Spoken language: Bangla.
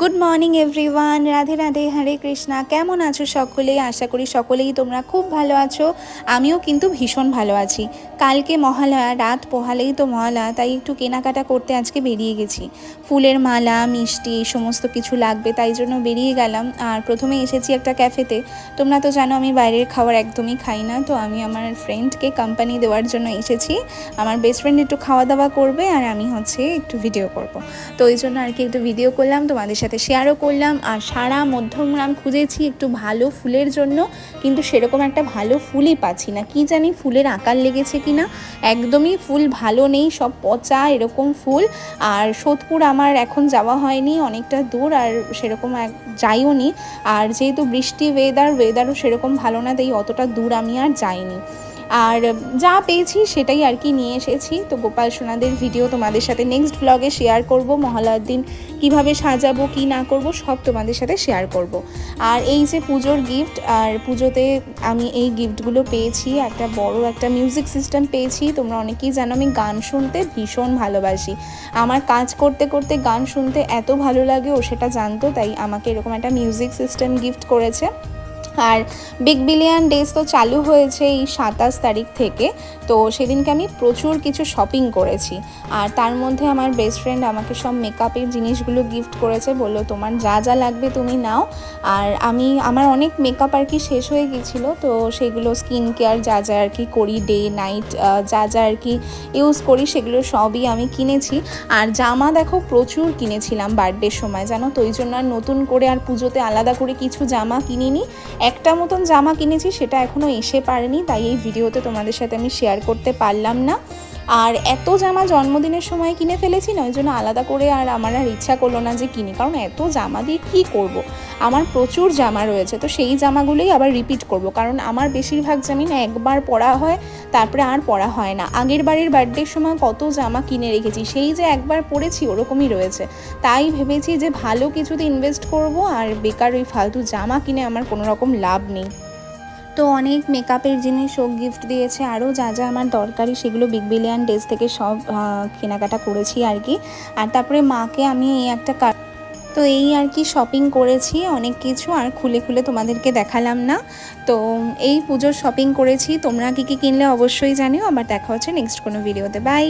Good morning everyone Radhe Radhe Hare Krishna কেমন আছো সকলেই আশা করি সকলেই তোমরা খুব ভালো আছো। আমিও কিন্তু ভীষণ ভালো আছি। কালকে মহালয়া, রাত পোহালেই তো মহালয়া, তাই একটু কেনাকাটা করতে আজকে বেরিয়ে গেছি। ফুলের মালা, মিষ্টি এই সমস্ত কিছু লাগবে, তাই জন্য বেরিয়ে গেলাম। আর প্রথমে এসেছি একটা ক্যাফেতে। তোমরা তো জানো, আমি বাইরের খাবার একদমই খাই না, তো আমি আমার ফ্রেন্ডকে কোম্পানি দেওয়ার জন্য এসেছি। আমার বেস্ট ফ্রেন্ড একটু খাওয়া দাওয়া করবে, আর আমি হচ্ছে একটু ভিডিও করব। তো ওই জন্য আর কি একটু ভিডিও করলাম। তোমাদের সাথে শেয়ারও করলাম। আর সারা মধ্যমগ্রাম খুঁজেছি একটু ভালো ফুলের জন্য, কিন্তু সেরকম একটা ভালো ফুলই পাচ্ছি না। কি জানি ফুলের আকার লেগেছে কি না একদমই ফুল ভালো নেই, সব পচা এরকম ফুল। আর সোদপুর আমার এখন যাওয়া হয়নি, অনেকটা দূর, আর সেরকম যাইও নি। আর যেহেতু বৃষ্টি ওয়েদার ওয়েদারও সেরকম ভালো না, তাই অতটা দূর আমি আর যাইনি। আর যা পেয়েছি সেটাই আর কি নিয়ে এসেছি। তো গোপাল সোনাদের ভিডিও তোমাদের সাথে নেক্সট ব্লগে শেয়ার করব। মহালয়ার দিন কীভাবে সাজাবো, কি না করব, সব তোমাদের সাথে শেয়ার করব। আর এই যে পুজোর গিফট আর পুজোতে আমি এই গিফটগুলো পেয়েছি। একটা বড় একটা মিউজিক সিস্টেম পেয়েছি। তোমরা অনেকেই জানো আমি গান শুনতে ভীষণ ভালোবাসি। আমার কাজ করতে করতে গান শুনতে এত ভালো লাগে ও সেটা জানতো, তাই আমাকে এরকম একটা মিউজিক সিস্টেম গিফট করেছে। আর বিগ বিলিয়ন ডেজ তো চালু হয়েছে এই সাতাশ তারিখ থেকে। তো সেদিনকে আমি প্রচুর কিছু শপিং করেছি। আর তার মধ্যে আমার বেস্ট ফ্রেন্ড আমাকে সব মেকআপের জিনিসগুলো গিফট করেছে, বলল, তোমার যা যা লাগবে তুমি নাও। আর আমি, আমার অনেক মেকআপ আর কি শেষ হয়ে গেছিল, তো সেগুলো স্কিন কেয়ার যা যা আর কি করি ডে নাইট যা যা আর কি ইউজ করি, সেগুলো সবই আমি কিনেছি। আর জামা দেখো, প্রচুর কিনেছিলাম বার্থডের সময়, জানো তো? ওই জন্য আর নতুন করে আর পুজোতে আলাদা করে কিছু জামা কিনিনি। একটা মতন জামা কিনেছি, সেটা এখনও এসে পারেনি, তাই এই ভিডিওতে তোমাদের সাথে আমি শেয়ার করতে পারলাম না। আর এত জামা জন্মদিনের সময় কিনে ফেলেছি না, ওই জন্য আলাদা করে আর আমার আর ইচ্ছা করল না যে কিনি। কারণ এত জামা দিয়ে কী করব। আমার প্রচুর জামা রয়েছে, তো সেই জামাগুলোই আবার রিপিট করব। কারণ আমার বেশিরভাগ জামিন একবার পরা হয়, তারপরে আর পরা হয় না। আগের বাড়ির বার্থডের সময় কত জামা কিনে রেখেছি, সেই যে একবার পরেছি ওরকমই রয়েছে। তাই ভেবেছি যে ভালো কিছুতে ইনভেস্ট করব আর বেকার ওই ফালতু জামা কিনে আমার কোনো রকম লাভ নেই। তো অনেক মেকআপের জিনিস ও গিফট দিয়েছে, আরও যা যা আমার দরকারি সেগুলো বিগ বিলিয়ান ডেজ থেকে সব কেনাকাটা করেছি আর কি আর তারপরে মাকে আমি এই একটা তো এই আর কি শপিং করেছি, অনেক কিছু আর খুলে খুলে তোমাদেরকে দেখালাম না। তো এই পুজোর শপিং করেছি, তোমরা কী কী কিনলে অবশ্যই জানিও, আবার দেখা হচ্ছে নেক্সট কোনো ভিডিওতে বাই